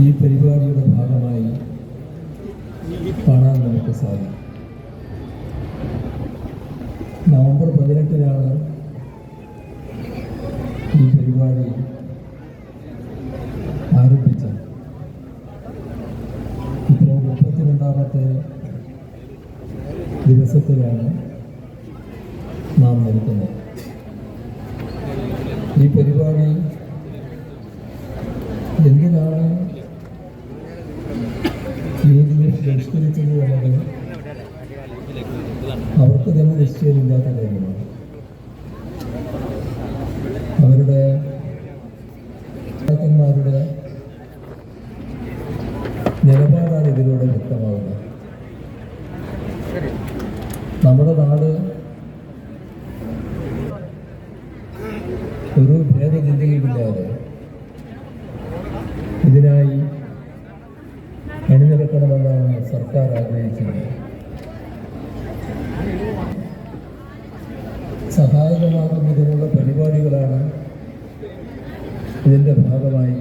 ഈ പരിപാടിയുടെ ഭാഗമായി കാണാൻ നമുക്ക് സാധിക്കും. നവംബർ പതിനെട്ടിനാണ് ഈ പരിപാടി ആരംഭിച്ചത്. ഇപ്പോൾ മുപ്പത്തിരണ്ടാമത്തെ ദിവസത്തിലാണ് നാം നിൽക്കുന്നത് ഈ പരിപാടി എഫ് എന്നത് അവർക്ക് തന്നെ നിശ്ചയമില്ലാത്ത കാര്യമാണ്. അവരുടെ നേതാക്കന്മാരുടെ നിലപാടാണ് ഇതിലൂടെ വ്യക്തമാകുന്നത് നമ്മുടെ നാട് ഒരു ഭേദഗതിയുമില്ലാതെ ഇതിനായി സർക്കാർ ആഗ്രഹിക്കുന്നത്. സഹായകമാകുന്നതിനുള്ള പരിപാടികളാണ് ഇതിന്റെ ഭാഗമായി